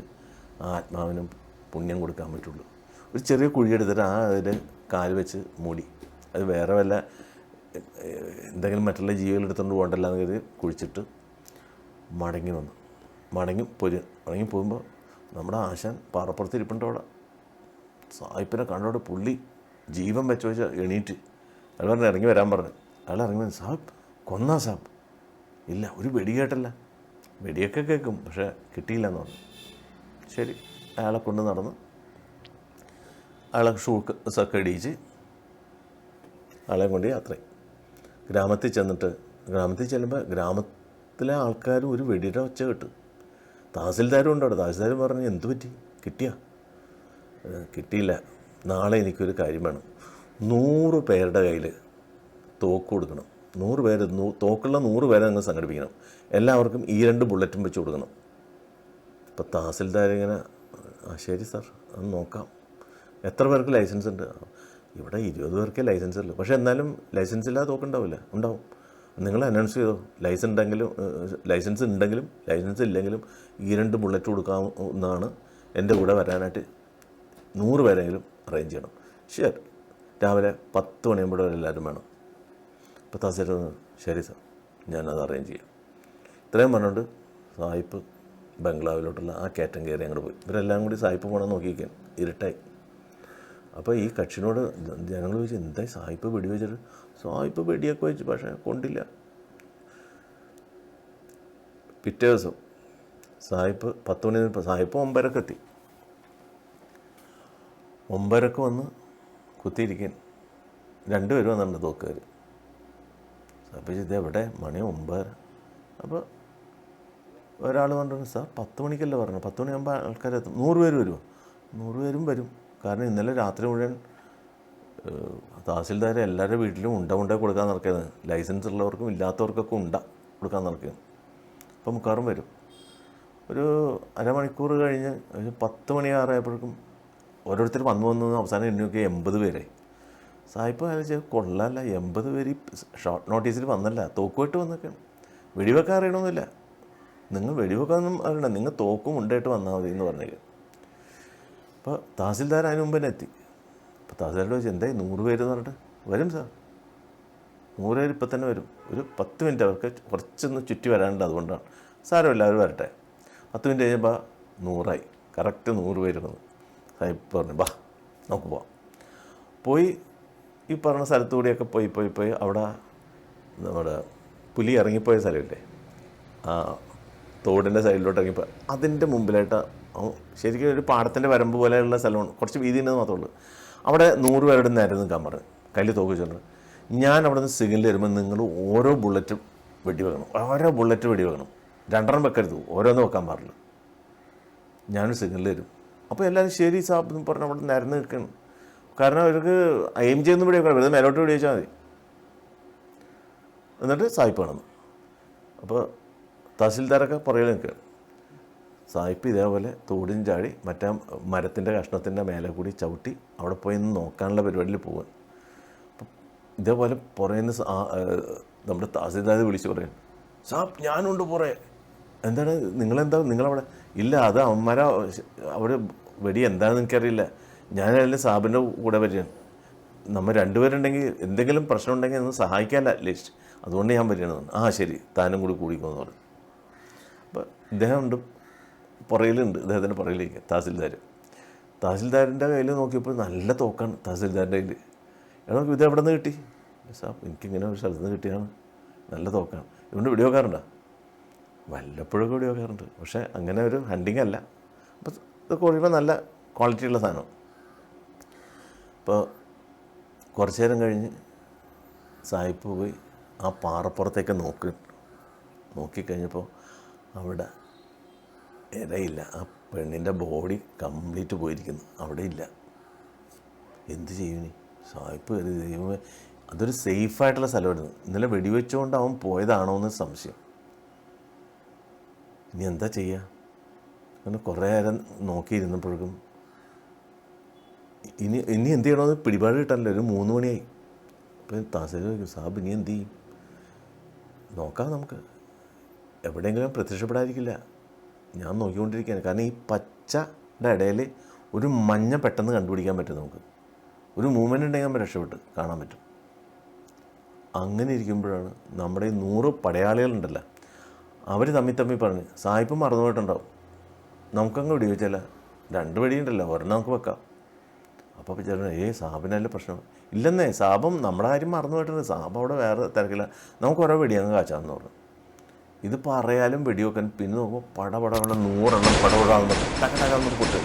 ആ ആത്മാവിനും പുണ്യം കൊടുക്കാൻ പറ്റുള്ളൂ. ഒരു ചെറിയ കുഴിയെടുത്തിട്ട് ആ അതിൽ കാൽ വെച്ച് മൂടി. അത് വേറെ വല്ല എന്തെങ്കിലും മറ്റുള്ള ജീവികൾ എടുത്തുകൊണ്ട് പോകണ്ടല്ല എന്ന് കരുതി കുഴിച്ചിട്ട് മടങ്ങി വന്നു. മടങ്ങി പൊരു മടങ്ങി പോകുമ്പോൾ നമ്മുടെ ആശാൻ പാറപ്പുറത്ത് ഇരിപ്പുണ്ട് സായിപ്പിനെ കണ്ടോടെ പുള്ളി ജീവൻ വെച്ച് വെച്ച് എണീറ്റ്. അത് പറഞ്ഞ് ഇറങ്ങി വരാൻ പറഞ്ഞു. അയാൾ ഇറങ്ങി സാബ് കൊന്നാ സാബ്. ഇല്ല ഒരു വെടി കേട്ടല്ല. വെടിയൊക്കെ കേൾക്കും പക്ഷേ കിട്ടിയില്ല എന്ന് പറഞ്ഞു. ശരി അയാളെ കൊണ്ട് നടന്ന്. അയാളെ ഷൂ സൊക്കെ ഇടിയിച്ച് ആളെ കൊണ്ട് യാത്രയും ഗ്രാമത്തിൽ ചെന്നിട്ട് ഗ്രാമത്തിൽ ചെല്ലുമ്പോൾ ഗ്രാമത്തിലെ ആൾക്കാർ ഒരു വെടിയുടെ ഒച്ച കേട്ടു. തഹസിൽദാരും ഉണ്ട് അവിടെ തഹസിൽദാർ പറഞ്ഞു എന്ത് പറ്റി? കിട്ടിയാ? കിട്ടിയില്ല. നാളെ എനിക്കൊരു കാര്യം വേണം. നൂറ് പേരുടെ കയ്യിൽ തോക്ക് കൊടുക്കണം. നൂറ് പേര് തോക്കുള്ള നൂറ് പേരെ നിങ്ങൾ സംഘടിപ്പിക്കണം. എല്ലാവർക്കും ഈ രണ്ട് ബുള്ളറ്റും വെച്ച് കൊടുക്കണം. അപ്പോൾ തഹസിൽദാർ ഇങ്ങനെ ആ ശരി സാർ അത് നോക്കാം. എത്ര പേർക്ക് ലൈസൻസ് ഉണ്ട്? ഇവിടെ ഇരുപത് പേർക്കേ ലൈസൻസ് ഉള്ളൂ. പക്ഷേ എന്നാലും ലൈസൻസ് ഇല്ലാതെ തോക്കുണ്ടാവില്ല. ഉണ്ടാവും. നിങ്ങൾ അനൗൺസ് ചെയ്തോ? ലൈസൻസ് ഉണ്ടെങ്കിലും ലൈസൻസ് ഉണ്ടെങ്കിലും ലൈസൻസ് ഇല്ലെങ്കിലും ഈ രണ്ട് ബുള്ളറ്റ് കൊടുക്കാവുന്നതാണ് എന്റെ കൂടെ വരാനായിട്ട് നൂറ് പേരെങ്കിലും അറേഞ്ച് ചെയ്യണം. ശരി. രാവിലെ പത്ത് മണിയാകുമ്പോൾ എല്ലാവരും വേണം. അപ്പോൾ തഹസിൽ ശരി സാർ. ഞാനത് അറേഞ്ച് ചെയ്യാം. ഇത്രയും പറഞ്ഞുകൊണ്ട് സായിപ്പ് ബംഗ്ലാവിലോട്ടുള്ള ആ കയറ്റം കയറി അങ്ങോട്ട് പോയി. ഇവരെല്ലാം കൂടി സായിപ്പ് പോകണം നോക്കിയിരിക്കാൻ ഇരുട്ടായി. അപ്പോൾ ഈ കക്ഷിനോട് ജനങ്ങൾ ചോദിച്ചു എന്തായി സായിപ്പ് വെടി വെച്ചിട്ട് സായിപ്പ് വെടിയൊക്കെ വെച്ച് പക്ഷേ കൊണ്ടില്ല. പിറ്റേ ദിവസം സായിപ്പ് പത്ത് മണി സായിപ്പ് ഒമ്പരക്ക് എത്തി. ഒമ്പരക്ക് വന്ന് കുത്തിയിരിക്കാൻ രണ്ടുപേരും വന്നിട്ടുണ്ട് തോക്കുകാർ അപ്പോൾ ഇത് എവിടെ മണി ഒമ്പത്. അപ്പോൾ ഒരാൾ പറഞ്ഞു സാർ പത്ത് മണിക്കല്ലേ പറഞ്ഞു പത്ത് മണിയാകുമ്പോൾ ആൾക്കാർ എത്തും. നൂറ് പേര് വരുമോ? നൂറ് പേരും വരും. കാരണം ഇന്നലെ രാത്രി മുഴുവൻ തഹസിൽദാർ എല്ലാവരുടെ വീട്ടിലും ഉണ്ട ഉണ്ട കൊടുക്കാൻ നടക്കുന്നത് ലൈസൻസ് ഉള്ളവർക്കും ഇല്ലാത്തവർക്കൊക്കെ ഉണ്ട കൊടുക്കാൻ നടക്കുന്നത് അപ്പോൾ മുക്കാറും വരും. ഒരു അരമണിക്കൂർ കഴിഞ്ഞ് പത്ത് മണിയാറായപ്പോഴേക്കും ഓരോരുത്തർ വന്നു വന്നു അവസാനം എണ്ണി നോക്കി എൺപത് പേരായി. സായിപ്പ് ആലോചിച്ചാൽ കൊള്ളാല്ല എൺപത് പേര് ഷോർട്ട് നോട്ടീസിൽ വന്നല്ല തോക്കുമായിട്ട് വന്നൊക്കെയാണ് വെടിവെക്കാൻ അറിയണമെന്നില്ല നിങ്ങൾ വെടിവെക്കാനൊന്നും അറിയണ്ട നിങ്ങൾ തോക്കും ഉണ്ടായിട്ട് വന്നാൽ മതി എന്ന് പറഞ്ഞേക്ക്. അപ്പോൾ തഹസിൽദാർ അതിന് മുമ്പ് തന്നെ എത്തി. അപ്പോൾ തഹസിൽദാരോട് ചോദിച്ചു എന്തായി നൂറ് പേര് എന്ന് പറഞ്ഞിട്ട്? വരും സാർ. നൂറ് പേര് ഇപ്പം തന്നെ വരും. ഒരു പത്ത് മിനിറ്റ് അവർക്ക് കുറച്ചൊന്ന് ചുറ്റി വരാനുണ്ട് അതുകൊണ്ടാണ്. സാരമില്ല അവർ വരട്ടെ. പത്ത് മിനിറ്റ് കഴിഞ്ഞപ്പോൾ നൂറായി. കറക്റ്റ് നൂറ് പേര് വന്നു. സാഹിബ് പറഞ്ഞു ബാ നമുക്ക് പോയി ഈ പറഞ്ഞ സ്ഥലത്തു കൂടിയൊക്കെ പോയി പോയി പോയി അവിടെ നമ്മുടെ പുലി ഇറങ്ങിപ്പോയ സ്ഥലമില്ലേ? ആ തോടിന്റെ സൈഡിലോട്ട് ഇറങ്ങിപ്പോയി. അതിന്റെ മുമ്പിലായിട്ട് ശരിക്കും ഒരു പാടത്തിന്റെ വരമ്പ് പോലെയുള്ള സ്ഥലമാണ്. കുറച്ച് വീതി ഉണ്ടെന്ന് മാത്രമേ ഉള്ളൂ. അവിടെ നൂറ് പേരുടെ നിൽക്കാൻ പറഞ്ഞു കയ്യിൽ തോക്ക് വെച്ചിട്ടുണ്ട് ഞാൻ അവിടെ നിന്ന് സിഗ്നൽ വരുമ്പോൾ നിങ്ങൾ ഓരോ ബുള്ളറ്റും വെടി വെക്കണം. ഓരോ ബുള്ളറ്റ് വെടി വെക്കണം. രണ്ടെണ്ണം വെക്കരുത്. ഓരോന്നും വെക്കാൻ പാടില്ല. ഞാനൊരു സിഗ്നൽ തരും. അപ്പോൾ എല്ലാവരും ശരി സാബ് എന്ന് പറഞ്ഞ് അവിടെ നിരന്ന് നിൽക്കണം. കാരണം അവർക്ക് എയിം ചെയ്യുന്ന വെക്കണം വെറുതെ മേലോട്ട് പിടി വെച്ചാൽ മതി. എന്നിട്ട് സായിപ്പ് കാണുന്നു. അപ്പോൾ തഹസിൽദാരൊക്കെ പുറകിൽ നിൽക്കുക സായിപ്പ് ഇതേപോലെ തോടിൻ ചാടി മറ്റേ മരത്തിന്റെ കഷ്ണത്തിന്റെ മേലെ കൂടി ചവിട്ടി അവിടെ പോയി നിന്ന് നോക്കാനുള്ള പരിപാടിയിൽ പോകാൻ അപ്പം ഇതേപോലെ ആ, നമ്മുടെ തഹസിൽദാർ വിളിച്ച് പറയും സാബ് ഞാനുണ്ട് പുറേ എന്താണ് നിങ്ങളെന്താ നിങ്ങളവിടെ? ഇല്ല അത് അവന്മാരാ അവിടെ വെടി എന്താണെന്ന് എനിക്കറിയില്ല. ഞാനതിൽ സാബിന്റെ കൂടെ വരികയാണ്. നമ്മൾ രണ്ടുപേരുണ്ടെങ്കിൽ എന്തെങ്കിലും പ്രശ്നം ഉണ്ടെങ്കിൽ ഒന്ന് സഹായിക്കാൻ അറ്റ്ലീസ്റ്റ് അതുകൊണ്ട് ഞാൻ വരികയാണ് ആ ശരി. താനും കൂടി കൂടിക്കോന്ന് പറഞ്ഞു. അപ്പോൾ ഇദ്ദേഹം ഉണ്ട്. പുറയിലുണ്ട് ഇദ്ദേഹത്തിന്റെ പുറയിലേക്ക് തഹസിൽദാർ തഹസിൽദാരിന്റെ കയ്യിൽ നോക്കിയപ്പോൾ നല്ല തോക്കാണ് തഹസിൽദാരിന്റെ കയ്യിൽ എടാ ഇത് എവിടെ നിന്ന് കിട്ടി? സാബ് എനിക്കിങ്ങനെ ഒരു സ്ഥലത്ത് നിന്ന് കിട്ടിയാണ് നല്ല തോക്കാണ്. ഇതുകൊണ്ട് വീഡിയോ കാറുണ്ടോ വല്ലപ്പോഴൊക്കെ വീഡിയോ കാറുണ്ട് പക്ഷേ അങ്ങനെ ഒരു ഹണ്ടിങ് അല്ല. അപ്പോൾ ഇതൊക്കെ ഒഴിയുമ്പോൾ നല്ല ക്വാളിറ്റിയുള്ള സാധനം അപ്പോൾ കുറച്ച് നേരം കഴിഞ്ഞ് സായിപ്പ് പോയി ആ പാറപ്പുറത്തേക്ക് നോക്കി നോക്കിക്കഴിഞ്ഞപ്പോൾ അവിടെ ഇരയില്ല ആ പെണ്ണിന്റെ ബോഡി കംപ്ലീറ്റ് പോയിരിക്കുന്നു. അവിടെ ഇല്ല. എന്ത് ചെയ്യും സായിപ്പ് കയറി ദൈവമേ അതൊരു സേഫായിട്ടുള്ള സ്ഥലമായിരുന്നു. ഇന്നലെ വെടിവെച്ചുകൊണ്ട് അവൻ പോയതാണോ എന്ന് സംശയം. ഇനി എന്താ ചെയ്യുക അങ്ങനെ കുറേ നേരം നോക്കിയിരുന്നപ്പോഴേക്കും ഇനി ഇനി എന്ത് ചെയ്യണമെന്ന് പിടിപാട് കിട്ടാനില്ല. ഒരു മൂന്ന് മണിയായി. അപ്പം താസേര് ചോദിക്കും സാബ് ഇനി എന്ത് ചെയ്യും? നോക്കാം നമുക്ക്. എവിടെയെങ്കിലും പ്രത്യക്ഷപ്പെടാതിരിക്കില്ല. ഞാൻ നോക്കിക്കൊണ്ടിരിക്കുകയാണ്. കാരണം ഈ പച്ചയുടെ ഇടയിൽ ഒരു മഞ്ഞ പെട്ടെന്ന് കണ്ടുപിടിക്കാൻ പറ്റും നമുക്ക്. ഒരു മൂവ്മെന്റ് ഉണ്ടെങ്കിൽ നമ്മൾ രക്ഷപ്പെട്ട് കാണാൻ പറ്റും. അങ്ങനെ ഇരിക്കുമ്പോഴാണ് നമ്മുടെ ഈ നൂറ് പടയാളികളുണ്ടല്ലോ. അവർ തമ്മി തമ്മി പറഞ്ഞ്. സായിപ്പ് മറന്നു പോയിട്ടുണ്ടാവും നമുക്കങ്ങ് വെടി രണ്ട് വെടിയുണ്ടല്ലോ. ഒരെണ്ണം നമുക്ക് വെക്കാം. അപ്പോൾ വിചാരിച്ചു ഏ സാബിനല്ല പ്രശ്നം? ഇല്ലെന്നേ സാബം നമ്മുടെ കാര്യം മറന്നു പോയിട്ടുണ്ട്. സാബ് അവിടെ വേറെ തിരക്കില്ല നമുക്ക് ഓരോ വെടിയങ്ങ് കാച്ചാന്ന് പറഞ്ഞു. ഇത് പറയാലും വെടിവെക്കാൻ പിന്നെ നോക്കുമ്പോൾ പടപടവിടെ പട നൂറെണ്ണം പടപടാകുന്നു ടക്കടക്കാന്ന് പൊട്ട്.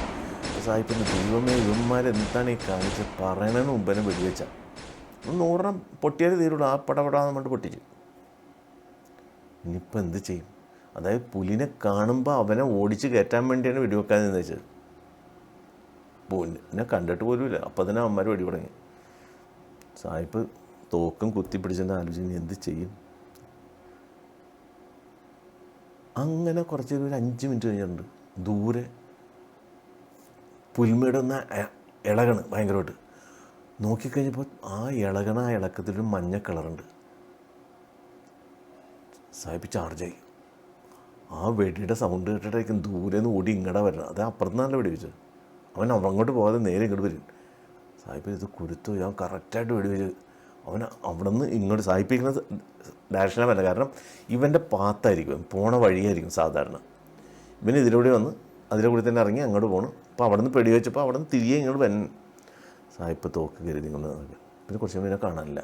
സാഹിപ്പിന് ദൈവമേ ഇവന്മാർ എന്താണ് ഈ കാണിച്ച് പറയണതിന് മുമ്പേനും വെടിവെച്ച? നൂറെണ്ണം പൊട്ടിയാൽ തീരുള്ളൂ. ആ പടപടാന്ന് പറഞ്ഞിട്ട് പൊട്ടിച്ച്. ഇനിയിപ്പോൾ എന്ത് ചെയ്യും? അതായത് പുലിനെ കാണുമ്പോൾ അവനെ ഓടിച്ച് കയറ്റാൻ വേണ്ടിയാണ് വെടിവെക്കാൻ എന്ന് വെച്ചത് പുലിനെ കണ്ടിട്ട് പോലുമില്ല. അപ്പം തന്നെ അമ്മമാർ വെടി തുടങ്ങി. സായിപ്പ് തോക്കും കുത്തി പിടിച്ചെന്ന് ആലോചിച്ച് എന്ത് ചെയ്യും? അങ്ങനെ കുറച്ച് ഒരു അഞ്ച് മിനിറ്റ് കഴിഞ്ഞിട്ടുണ്ട്. ദൂരെ പുൽമേട് ഇളകണ് ഭയങ്കരമായിട്ട്. നോക്കിക്കഴിഞ്ഞപ്പോൾ ആ ഇളകണ ആ ഇളക്കത്തിലൊരു മഞ്ഞ കളറുണ്ട്. സാഹിബ് ചാർജായി ആ വെടിയുടെ സൗണ്ട് കേട്ടിട്ടായിരിക്കും ദൂരെ നിന്ന് ഓടി ഇങ്ങടെ വരണം അത് അപ്പുറത്തുനിന്നല്ല വെടി വെച്ചത് അവൻ അങ്ങോട്ട് പോകാതെ നേരെ ഇങ്ങോട്ട് വരും. സായിപ്പ് ഇത് കുരുത്തു. ഞാൻ കറക്റ്റായിട്ട് വെടി വരും. അവൻ അവിടെ നിന്ന് ഇങ്ങോട്ട് സായിപ്പിക്കുന്ന ഡയറക്ഷനല്ല കാരണം ഇവന്റെ പാത്തായിരിക്കും. പോണ വഴിയായിരിക്കും സാധാരണ. ഇവൻ ഇതിലൂടെ വന്ന് അതിലെ കൂടി തന്നെ ഇറങ്ങി അങ്ങോട്ട് പോകണം അപ്പോൾ അവിടെ നിന്ന് പെടി വെച്ചപ്പോൾ അവിടെ നിന്ന് തിരികെ ഇങ്ങോട്ട് വൻ സായിപ്പ് തോക്ക് കരുതി നോക്കി പിന്നെ കുറച്ച് പിന്നെ കാണാനില്ല.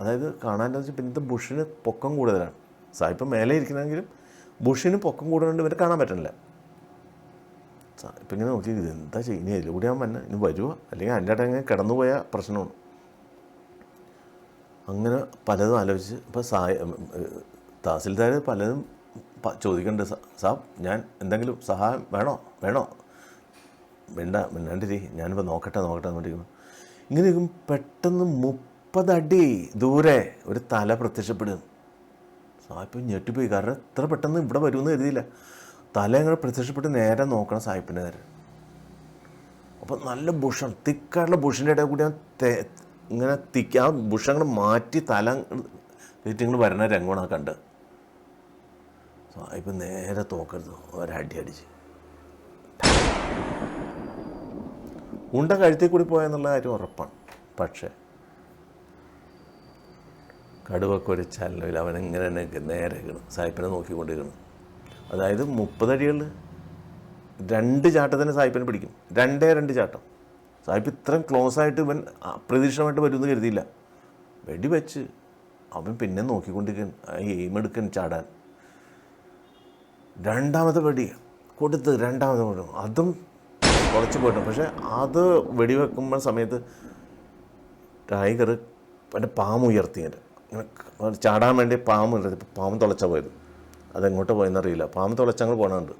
അതായത് കാണാനെന്ന് വെച്ചാൽ പിന്നത്തെ ബുഷിന് പൊക്കം കൂടുതലാണ്. സായിപ്പ് മേലെ ഇരിക്കണമെങ്കിലും ബുഷിന് പൊക്കം കൂടുതലുണ്ട് ഇവരെ കാണാൻ പറ്റണില്ല. ഇപ്പം ഇങ്ങനെ നോക്കി ഇത് എന്താ ചെയ്യുക ഇനി അതിലൂടെ ഞാൻ വന്നെ ഇനി വരുക അല്ലെങ്കിൽ അതിന്റെ ഇടയിൽ അങ്ങനെ കിടന്നു പോയ പ്രശ്നമാണ്. അങ്ങനെ പലതും ആലോചിച്ച് ഇപ്പോൾ സായ തഹസിൽദാർ പലതും ചോദിക്കേണ്ടത് "സാ- സാബ് ഞാൻ എന്തെങ്കിലും സഹായം വേണോ? വേണോ? വേണ്ട മിണ്ടാണ്ടിരി ഞാനിപ്പോൾ നോക്കട്ടെ നോക്കട്ടെ എന്നോട്ടിരിക്കുന്നു ഇങ്ങനെ പെട്ടെന്ന് മുപ്പതടി ദൂരെ ഒരു തല പ്രത്യക്ഷപ്പെടും. സായിപ്പ് ഞെട്ടിപ്പോയി. കാരണം ഇത്ര പെട്ടെന്ന് ഇവിടെ വരുമെന്ന് കരുതിയില്ല. തല ഇങ്ങനെ പ്രത്യക്ഷപ്പെട്ട് നേരെ നോക്കണം സായിപ്പിന്റെ നേരെ. അപ്പോൾ നല്ല ബുഷാണ് തിക്കായിട്ടുള്ള ബുഷിന്റെ ഇടയിൽ കൂടി ഞാൻ ഇങ്ങനെ തിക്ക് ആ അങ്ങോട്ട് മാറ്റി തല തെറ്റിങ്ങൾ വരണ രംഗമാണ് കണ്ട്. സായിപ്പ് നേരെ തോക്കരുത് ഒരടി അടിച്ച്. ഉണ്ട കഴുത്തിൽ കൂടി പോയെന്നുള്ള കാര്യം ഉറപ്പാണ്. പക്ഷേ കടുവൊക്കെ ഒരു ചലനമില്ല അവൻ ഇങ്ങനെ തന്നെ നേരെ കിണു സായിപ്പിനെ നോക്കിക്കൊണ്ടിരിക്കണം. അതായത് മുപ്പതടികളിൽ രണ്ട് ചാട്ടത്തിന് സായിപ്പിനെ പിടിക്കും. രണ്ടേ രണ്ട് ചാട്ടം. സായിപ്പ് ഇത്രയും ക്ലോസ് ആയിട്ട് ഇവൻ അപ്രതീക്ഷിതമായിട്ട് വരുമെന്ന് കരുതിയില്ല. വെടി വെച്ച് അവൻ പിന്നെ നോക്കിക്കൊണ്ടിരിക്കാൻ ആ എയിം എടുക്കാൻ ചാടാൻ. രണ്ടാമത്തെ വെടി കൊടുത്ത് രണ്ടാമത്തെ വെടി. അതും കുറച്ച് പോയിട്ടു പക്ഷേ അത് വെടിവെക്കുമ്പോൾ സമയത്ത് ടൈഗർ എന്റെ പാമ്പ് ഉയർത്തി. ഇങ്ങനെ ചാടാൻ വേണ്ടി പാമ്പ് ഉയർത്തി പാമ്പ് തുളച്ച പോയത്. അതെങ്ങോട്ട് പോയെന്നറിയില്ല. പാമ്പ് തുളച്ചങ്ങൾ പോകണുണ്ട്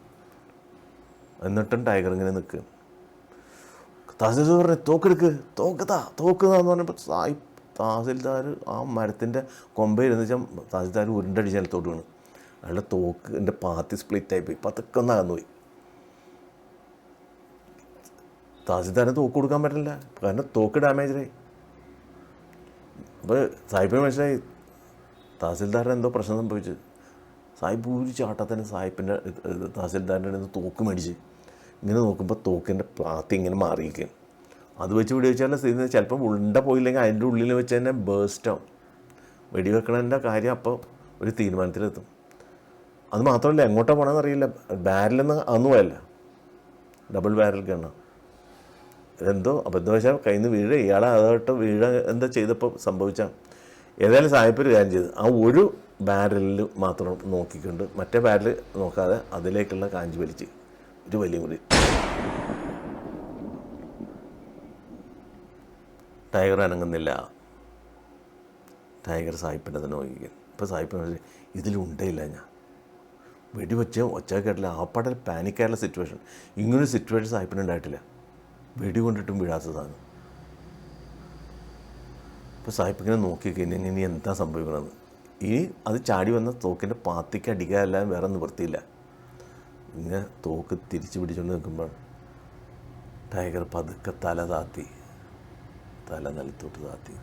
എന്നിട്ടും ടൈഗർ ഇങ്ങനെ നിൽക്കുക തഹസിൽദാർ പറഞ്ഞു തോക്കെടുക്ക് തോക്കതാ തോക്കുതാന്ന് പറഞ്ഞപ്പോൾ സായി തഹസിൽദാർ ആ മരത്തിന്റെ കൊമ്പയിരുന്ന് വെച്ചാൽ തഹസിൽദാർ ഉരുണ്ടടിച്ച് നിലത്തോട്ട് വീണ്. അയാളുടെ തോക്ക് എന്റെ പാത്തി സ്പ്ലിറ്റായി പോയി. പതുക്കെ ഒന്ന് അകന്നു പോയി. തഹസിൽദാറിന് തോക്ക് കൊടുക്കാൻ പറ്റില്ല. കാരണം തോക്ക് ഡാമേജായി അപ്പോൾ സായിപ്പിന് മനസ്സിലായി. തഹസിൽദാറിന് എന്തോ പ്രശ്നം സംഭവിച്ചു. സാഹിബ് ഒരു ചാട്ടത്തിന് സാഹിബിന്റെ തഹസിൽദാറിന്റെ അടുത്ത് തോക്ക് മേടിച്ച് ഇങ്ങനെ നോക്കുമ്പോൾ തോക്കിന്റെ പാത്തി ഇങ്ങനെ മാറിയിരിക്കും അത് വെച്ച് വെടി വെച്ചാൽ സ്ഥിതി ചിലപ്പോൾ ഉണ്ട പോയില്ലെങ്കിൽ അതിന്റെ ഉള്ളിൽ വെച്ച് തന്നെ ബേസ്റ്റാവും വെടിവെക്കണതിന്റെ കാര്യം അപ്പോൾ ഒരു തീരുമാനത്തിലെത്തും. അത് മാത്രമല്ല എങ്ങോട്ടാണ് പോകണമെന്ന് അറിയില്ല. ബാരലെന്ന് അന്ന് പോയല്ല? ഡബിൾ ബാരൽ ഗണ്ണ എന്തോ അബദ്ധവശാൽ കയ്യിൽ നിന്ന് വീഴുക ഇയാളെ അതായിട്ട് വീഴ എന്താ ചെയ്തപ്പോൾ സംഭവിച്ചാൽ ഏതായാലും സായിപ്പ് ഒരു കാര്യം ചെയ്ത്. ആ ഒരു ബാരലിൽ മാത്രം നോക്കിക്കൊണ്ട് മറ്റേ ബാരൽ നോക്കാതെ അതിലേക്കുള്ള കാഞ്ചി വലിച്ച് ഒരു വലിയ കൂടി ടൈഗർ അനങ്ങുന്നില്ല. ടൈഗർ സായിപ്പിന്റെ തന്നെ നോക്കിക്കാൻ ഇപ്പോൾ സായിപ്പിന് ഇതിലുണ്ടേയില്ല ഞാൻ. വെടിവെച്ച് ഒച്ച കേട്ടില്ല ആപ്പാടെ പാനിക്കായുള്ള സിറ്റുവേഷൻ ഇങ്ങനൊരു സിറ്റുവേഷൻ സായിപ്പിന് ഉണ്ടായിട്ടില്ല. വെടി കൊണ്ടിട്ടും വീഴാത്ത സാധനം. ഇപ്പോൾ സായിപ്പിങ്ങനെ നോക്കി കഴിഞ്ഞാൽ ഇനി എന്താ സംഭവിക്കണമെന്ന് ഇനി അത് ചാടി വന്ന തോക്കിന്റെ പാത്തിക്ക് എല്ലാം വേറെ നിവൃത്തിയില്ല. ഇങ്ങനെ തോക്ക് തിരിച്ചു പിടിച്ചുകൊണ്ട് നിൽക്കുമ്പോൾ ടൈഗർ പതുക്കെ തല താത്തി തല നിലത്തോട്ട് താത്തി.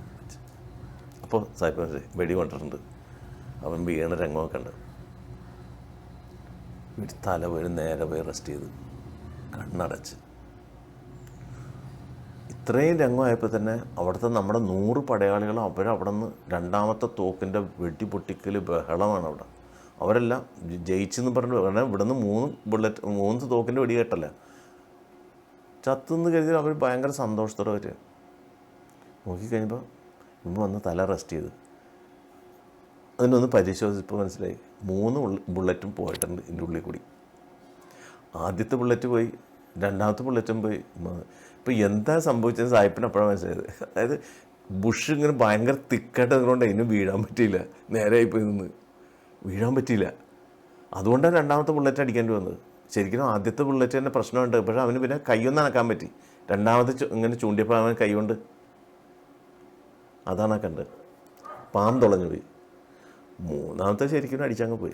അപ്പോൾ മനസ്സിലായി വെടി കൊണ്ടിട്ടുണ്ട്. അവൻ വീണ രംഗമൊക്കെ ഉണ്ട്. വീട് തല പോയി നേരെ പോയി റെസ്റ്റ് ചെയ്ത് കണ്ണടച്ച്. ഇത്രയും രംഗമായപ്പോൾ തന്നെ അവിടുത്തെ നമ്മുടെ നൂറ് പടയാളികൾ അവരവിടെ നിന്ന് രണ്ടാമത്തെ തോക്കിന്റെ വെടി പൊട്ടിക്കൽ ബഹളമാണ് അവിടെ. അവരെല്ലാം ജയിച്ചെന്ന് പറഞ്ഞു കാരണം ഇവിടെ നിന്ന് മൂന്ന് ബുള്ളറ്റ് മൂന്ന് തോക്കിന്റെ വെടി കേട്ടല്ല? ചത്തുന്ന് കരുതി അവർ ഭയങ്കര സന്തോഷത്തോടെ വരിക. നോക്കിക്കഴിഞ്ഞപ്പോൾ ഇമ്മ വന്ന് തല റെസ്റ്റ് ചെയ്ത്. അതിനൊന്ന് പരിശോധിച്ചപ്പോൾ മനസ്സിലായി. മൂന്ന് ബുള്ളറ്റും പോയിട്ടുണ്ട് ഇതിന്റെ ഉള്ളിൽ കൂടി. ആദ്യത്തെ ബുള്ളറ്റ് പോയി രണ്ടാമത്തെ ബുള്ളറ്റും പോയി. ഇപ്പോൾ എന്താ സംഭവിച്ചത് സായിപ്പിന് അപ്പോഴാണ് മനസ്സിലായത്. അതായത് ബുഷ് ഇങ്ങനെ ഭയങ്കര തിക്കായിട്ട് നിന്നുകൊണ്ട് അതിന് വീഴാൻ പറ്റിയില്ല. നേരെ പോയി നിന്ന്. വീഴാൻ പറ്റിയില്ല. അതുകൊണ്ടാണ് രണ്ടാമത്തെ ബുള്ളറ്റ് അടിക്കേണ്ടി വന്നത്. ശരിക്കും ആദ്യത്തെ ബുള്ളറ്റ് തന്നെ പ്രശ്നമുണ്ട്. പക്ഷേ അവന് പിന്നെ കൈയൊന്നും അനക്കാൻ പറ്റി. രണ്ടാമത്തെ ഇങ്ങനെ ചൂണ്ടിയപ്പോൾ അവൻ കൈ കൊണ്ട് അതാണ് കണ്ടത് പാം തുളഞ്ഞു പോയി. മൂന്നാമത്തെ ശരിക്കും അടിച്ചങ്ങ് പോയി.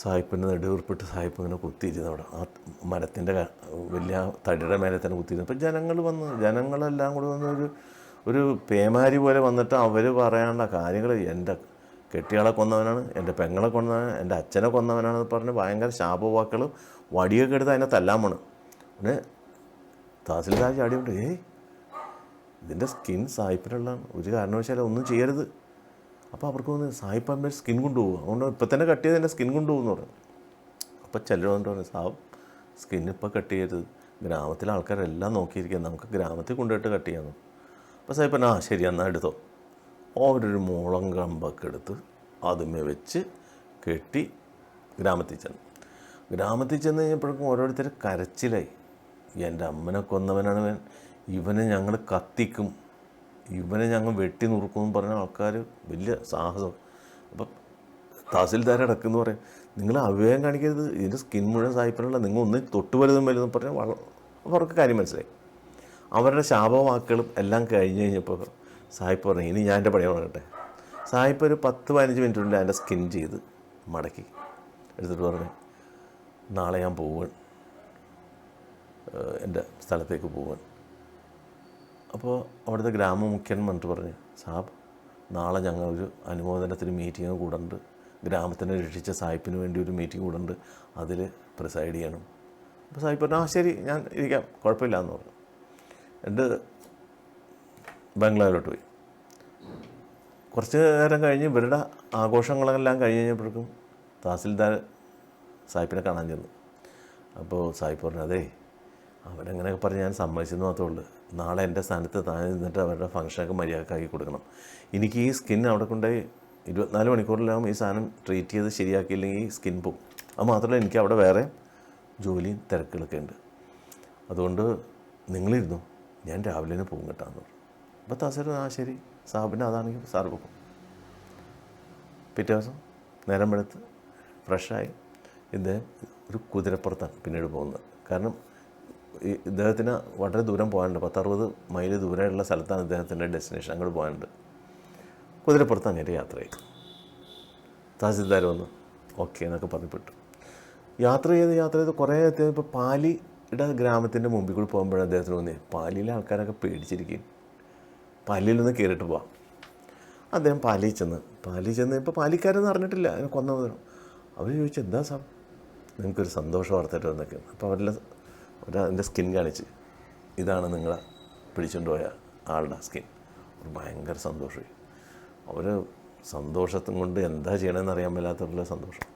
സായിപ്പിന്റെ നെടുവീർപ്പിട്ട് സായിപ്പ് ഇങ്ങനെ കുത്തിയിരുന്നു അവിടെ. ആ മരത്തിന്റെ വലിയ തടിയുടെ മേലെ തന്നെ കുത്തിയിരുന്നു അപ്പം ജനങ്ങൾ വന്ന് ജനങ്ങളെല്ലാം കൂടി വന്ന് ഒരു ഒരു പേമാരി പോലെ വന്നിട്ട് അവർ പറയാനുള്ള കാര്യങ്ങൾ എന്റെ കെട്ടിയാളെ കൊന്നവനാണ് എന്റെ പെങ്ങളെ കൊന്നവനാണ് എന്റെ അച്ഛനെ കൊന്നവനാണെന്ന് പറഞ്ഞ് ഭയങ്കര ശാപവാക്കുകളും വടിയൊക്കെ എടുത്ത് അതിനെ തല്ലാൻ പോണ്. പിന്നെ തഹസിൽദാർ ചാടിയുണ്ട് ഏയ് ഇതിന്റെ സ്കിൻ സായിപ്പിനുള്ളതാണ് ഒരു കാരണവശാലും ഒന്നും ചെയ്യരുത്. അപ്പോൾ അവർക്ക് തോന്നി സായിപ്പ് അമ്മ സ്കിൻ കൊണ്ടുപോകും. അതുകൊണ്ട് ഇപ്പം തന്നെ കട്ട് ചെയ്ത് സ്കിൻ കൊണ്ടുപോകും എന്ന് പറഞ്ഞു. അപ്പോൾ ചിലർ പറഞ്ഞു സാബ് സ്കിൻ ഇപ്പോൾ കട്ട് ചെയ്യരുത്. ഗ്രാമത്തിലെ ആൾക്കാരെല്ലാം നോക്കിയിരിക്കുക നമുക്ക് ഗ്രാമത്തിൽ കൊണ്ടുപോയിട്ട് കട്ട് ചെയ്യാമെന്ന് അപ്പോൾ സായിപ്പൻ ആ ശരി എന്നാൽ എടുത്തോ. അവരൊരു മുളം കമ്പൊക്കെ എടുത്ത് അതുമേ വെച്ച് കെട്ടി ഗ്രാമത്തിൽ ചെന്നു. ഗ്രാമത്തിൽ ചെന്ന് കഴിഞ്ഞപ്പോഴേക്കും ഓരോരുത്തർ കരച്ചിലായി. എന്റെ അമ്മനെ കൊന്നവനാണ് ഇവനെ ഞങ്ങൾ കത്തിക്കും. ഇവനെ ഞങ്ങൾ വെട്ടി നുറുക്കും എന്ന് പറഞ്ഞ ആൾക്കാർ വലിയ സാഹസം. അപ്പം തഹസിൽദാർ അടക്കുമെന്ന് പറയും നിങ്ങൾ അവിവേകം കാണിക്കരുത് ഇതിന്റെ സ്കിൻ മുഴുവൻ സായിപ്പിനുള്ള നിങ്ങൾ ഒന്ന് തൊട്ട് വലുതും വലുതും പറഞ്ഞാൽ വള അവർക്ക് കാര്യം മനസ്സിലായി. അവരുടെ ശാപവാക്കുകളും എല്ലാം കഴിഞ്ഞ് കഴിഞ്ഞപ്പോൾ സായിപ്പ് പറഞ്ഞു ഇനി ഞാൻ എന്റെ പണി പറയട്ടെ സായിപ്പ് ഒരു പത്ത് പതിനഞ്ച് മിനിറ്റിനുള്ളിൽ അതിന്റെ സ്കിൻ ചെയ്ത് മടക്കി. എടുത്തിട്ട് പറഞ്ഞു നാളെ ഞാൻ പോവാൻ എന്റെ സ്ഥലത്തേക്ക് പോവാൻ അപ്പോൾ അവിടുത്തെ ഗ്രാമമുഖ്യൻ വന്നിട്ട് പറഞ്ഞു സാബ് നാളെ ഞങ്ങൾ ഒരു അനുമോദനത്തിന് മീറ്റിംഗ് കൂടുന്നുണ്ട്. ഗ്രാമത്തിനെ രക്ഷിച്ച സായിപ്പിന് വേണ്ടി ഒരു മീറ്റിംഗ് കൂടുന്നുണ്ട്. അതിൽ പ്രിസൈഡ് ചെയ്യണം. അപ്പോൾ സായിപ്പ് പറഞ്ഞു ആ ശരി ഞാൻ ഇരിക്കാം. കുഴപ്പമില്ല എന്ന് പറഞ്ഞു. എന്റെ ബംഗ്ലാവിലോട്ട് പോയി. കുറച്ച് നേരം കഴിഞ്ഞ് ഇവരുടെ ആഘോഷങ്ങളെല്ലാം കഴിഞ്ഞ് കഴിഞ്ഞപ്പോഴേക്കും തഹസിൽദാർ സായിപ്പിനെ കാണാൻ ചെന്നു. അപ്പോൾ സായിപ്പ് പറഞ്ഞു അതേ അവരങ്ങനെയൊക്കെ പറഞ്ഞ് ഞാൻ സമ്മതിച്ചെന്ന് മാത്രമേ ഉള്ളൂ നാളെ എന്റെ സ്ഥാനത്ത് താൻ നിന്നിട്ട് അവരുടെ ഫംഗ്ഷനൊക്കെ മര്യാദക്കാക്കി കൊടുക്കണം. എനിക്ക് ഈ സ്കിൻ അവിടെ കൊണ്ടുപോയി ഇരുപത്തിനാല് മണിക്കൂറിലാകും ഈ സാധനം ട്രീറ്റ് ചെയ്ത് ശരിയാക്കിയില്ലെങ്കിൽ സ്കിൻ പോകും അത് മാത്രമല്ല എനിക്ക് അവിടെ വേറെ ജോലിയും തിരക്കുകളൊക്കെ ഉണ്ട്. അതുകൊണ്ട് നിങ്ങളിരുന്നു ഞാൻ രാവിലെ തന്നെ പോകും കേട്ടാന്ന് പറഞ്ഞു. അപ്പോൾ താസർ ആ ശരി. സാബിന്റെ അതാണെങ്കിൽ സാർ പോകും പിറ്റേ ദിവസം നേരം വെളുത്ത് ഫ്രഷായി. ഇദ്ദേഹം ഒരു കുതിരപ്പുറത്താണ് പിന്നീട് പോകുന്നത്. കാരണം ഇദ്ദേഹത്തിന് വളരെ ദൂരം പോകാനുണ്ട്. പത്തറുപത് മൈൽ ദൂരെയുള്ള സ്ഥലത്താണ് ഇദ്ദേഹത്തിന്റെ ഡെസ്റ്റിനേഷൻ അങ്ങോട്ട് പോകാനുണ്ട്. കുതിരപ്പുറത്ത് അങ്ങനെ യാത്ര ചെയ്തു തഹസിൽദാർ വന്നു ഓക്കെ എന്നൊക്കെ പറഞ്ഞിപ്പെട്ടു. യാത്ര ചെയ്ത് യാത്ര ചെയ്ത് കുറേ ഇപ്പോൾ പാലിയുടെ ഗ്രാമത്തിന്റെ മുമ്പിൽ കൂടി പോകുമ്പോഴാണ് അദ്ദേഹത്തിന് തോന്നി പാലിയിലെ ആൾക്കാരൊക്കെ പേടിച്ചിരിക്കും പാലിയിൽ നിന്ന് കയറിയിട്ട് പോവാം. അദ്ദേഹം പാലി ചെന്ന് പാലി ചെന്ന് ഇപ്പോൾ പാലിക്കാരെന്ന് അറിഞ്ഞിട്ടില്ല. കൊന്ന അവർ ചോദിച്ചു എന്താ സാർ? നിങ്ങൾക്കൊരു സന്തോഷം വാർത്തയിട്ട് വന്നൊക്കെ. അപ്പോൾ അവരെല്ലാം ഒരു അതിന്റെ സ്കിൻ കാണിച്ച്. ഇതാണ് നിങ്ങളെ പിടിച്ചുകൊണ്ട് പോയ ആളുടെ സ്കിൻ. ഒരു ഭയങ്കര സന്തോഷമായി. അവർ സന്തോഷത്തും കൊണ്ട് എന്താ ചെയ്യണമെന്ന് അറിയാൻ മേലാത്തവരുടെ സന്തോഷം.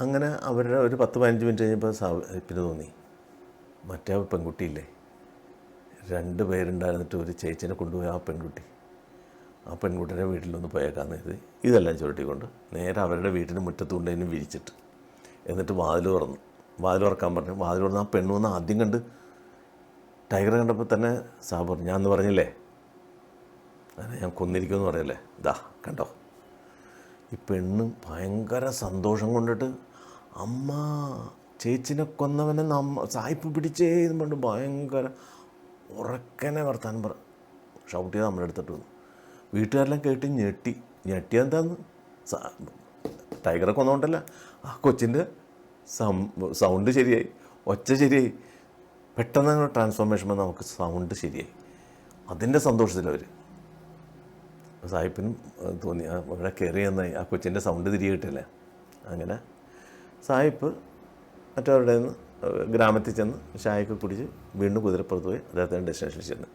അങ്ങനെ അവരുടെ ഒരു പത്ത് പതിനഞ്ച് മിനിറ്റ് കഴിഞ്ഞപ്പോൾ പിന്നെ തോന്നി. മറ്റേ പെൺകുട്ടിയില്ലേ? രണ്ട് പേരുണ്ടായിരുന്നിട്ട് ഒരു ചേച്ചിനെ കൊണ്ടുപോയി ആ പെൺകുട്ടി. ആ പെൺകുട്ടിയുടെ വീട്ടിലൊന്ന് പോയേക്കാന്ന് കരുതി. ഇതെല്ലാം ചുരുട്ടിക്കൊണ്ട് നേരെ അവരുടെ വീട്ടിന് മുറ്റത്തുകൊണ്ടതിനും വിരിച്ചിട്ട്. എന്നിട്ട് വാതിൽ തുറന്നു. വാതിൽ തുറക്കാൻ പറഞ്ഞു. വാതിൽ തുറന്ന് ആ പെണ്ണ് വന്ന് ആദ്യം കണ്ട് ടൈഗറെ കണ്ടപ്പോൾ തന്നെ സാ പറഞ്ഞു ഞാൻ പറഞ്ഞില്ലേ? അതിനെ ഞാൻ കൊന്നിരിക്കുമെന്ന് പറയല്ലേ? ഇതാ കണ്ടോ? ഈ പെണ്ണ് ഭയങ്കര സന്തോഷം കൊണ്ടിട്ട് അമ്മ ചേച്ചിനെ കൊന്നവനെ നമ്മ സായിപ്പ് പിടിച്ചേ എന്ന് പറഞ്ഞിട്ട് ഭയങ്കര ഉറക്കനെ വർത്താനം പറ ഷൗട്ട് ചെയ്ത് നമ്മുടെ അടുത്തിട്ട് വന്നു. വീട്ടുകാരെല്ലാം കേട്ട് ഞെട്ടി. സ- ടൈഗറെ കൊന്നുകൊണ്ടല്ല ആ കൊച്ചിന്റെ സൗണ്ട് ശരിയായി. ഒച്ച ശരിയായി. പെട്ടെന്ന് അങ്ങനെ ട്രാൻസ്ഫോർമേഷൻ വന്ന് നമുക്ക് സൗണ്ട് ശരിയായി. അതിന്റെ സന്തോഷത്തിലവർ സായിപ്പിനും തോന്നി ആ ഇവിടെ കയറി എന്നായി ആ കൊച്ചിന്റെ സൗണ്ട് തിരികെ കിട്ടില്ല അങ്ങനെ സായിപ്പ് മറ്റവരുടെ നിന്ന് ഗ്രാമത്തിൽ ചെന്ന് ചായയൊക്കെ കുടിച്ച് വീണ്ടും കുതിരപ്പുറത്ത് പോയി അദ്ദേഹത്തിന്റെ ഡെസ്റ്റിനേഷനിൽ ചെന്ന്.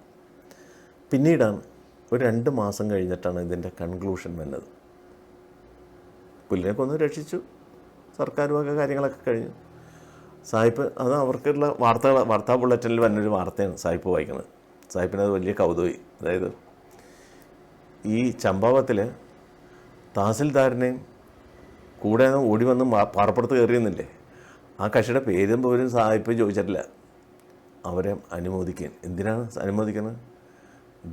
പിന്നീടാണ് ഒരു രണ്ട് മാസം കഴിഞ്ഞിട്ടാണ് ഇതിന്റെ കൺക്ലൂഷൻ വന്നത്. പുല്ലിനെ കൊന്ന് രക്ഷിച്ചു. സർക്കാർ വക കാര്യങ്ങളൊക്കെ കഴിഞ്ഞു. സായിപ്പ് അത് അവർക്കുള്ള വാർത്തകൾ വാർത്താ ബുള്ളറ്റിനിൽ വന്നൊരു വാർത്തയാണ് സായിപ്പ് വായിക്കുന്നത്. സായിപ്പിന് അത് വലിയ കൗതുകി അതായത് ഈ ചമ്പാവത്തിൽ തഹസിൽദാരനെയും കൂടെ ഓടി വന്ന് പാറപ്പുറത്ത് കയറിയെന്നില്ലേ? ആ കക്ഷിയുടെ പേരും പോലും സായിപ്പ് ചോദിച്ചിട്ടില്ല. അവരെ അനുമോദിക്കാൻ. എന്തിനാണ് അനുമോദിക്കുന്നത്?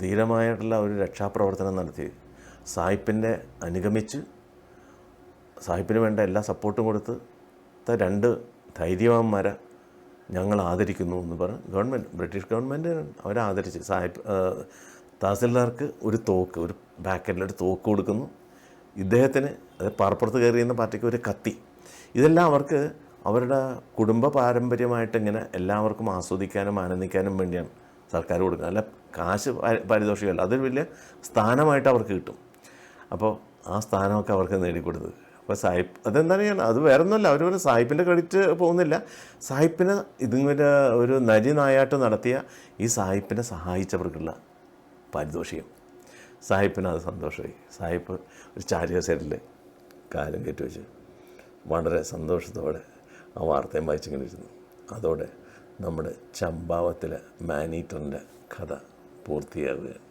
ധീരമായിട്ടുള്ള ഒരു രക്ഷാപ്രവർത്തനം നടത്തി. സായിപ്പിന്റെ അനുഗമിച്ച് സാഹിബിന് വേണ്ട എല്ലാ സപ്പോർട്ടും കൊടുത്ത് രണ്ട് ധൈര്യവാന്മാരെ ഞങ്ങൾ ആദരിക്കുന്നു എന്ന് പറഞ്ഞ് ഗവൺമെന്റ് ബ്രിട്ടീഷ് ഗവൺമെന്റ് അവരെ ആദരിച്ച് സാഹിബ് തഹസിൽദാർക്ക് ഒരു തോക്ക് ഒരു ബാക്കറ്റിൽ ഒരു തോക്ക് കൊടുക്കുന്നു. ഇദ്ദേഹത്തിന് അത് പാറപ്പുറത്ത് കയറിയുന്ന പാർട്ടിക്ക് ഒരു കത്തി. ഇതെല്ലാം അവർക്ക് അവരുടെ കുടുംബ പാരമ്പര്യമായിട്ട് ഇങ്ങനെ എല്ലാവർക്കും ആസ്വദിക്കാനും ആനന്ദിക്കാനും വേണ്ടിയാണ് സർക്കാർ കൊടുക്കുന്നത്. അല്ല കാശ് പാരിതോഷികമല്ല അതൊരു വലിയ സ്ഥാനമായിട്ട് അവർക്ക് കിട്ടും. അപ്പോൾ ആ സ്ഥാനമൊക്കെ അവർക്ക് നേടിക്കൊടുത്തത് അപ്പോൾ സാഹിബ് അതെന്താണ് അത് വേറെ ഒന്നുമല്ല അവർ ഒരു സാഹിബിന്റെ ക്രെഡിറ്റ് പോകുന്നില്ല. സായിപ്പിനെ ഇതിങ്ങനെ ഒരു നരി നായാട്ട് നടത്തിയ ഈ സായിപ്പിനെ സഹായിച്ചവർക്കുള്ള പാരിതോഷികം. സാഹിബിന് അത് സന്തോഷമായി. സായിപ്പ് ഒരു ചാരിയ ചാരികസേരിൽ കാലം കയറ്റി വെച്ച് വളരെ സന്തോഷത്തോടെ ആ വാർത്തയും വായിച്ചിങ്ങനെ ഇരുന്നു. അതോടെ നമ്മുടെ ചമ്പാവത്തിലെ മാനീറ്ററിന്റെ കഥ പൂർത്തിയാവുകയാണ്.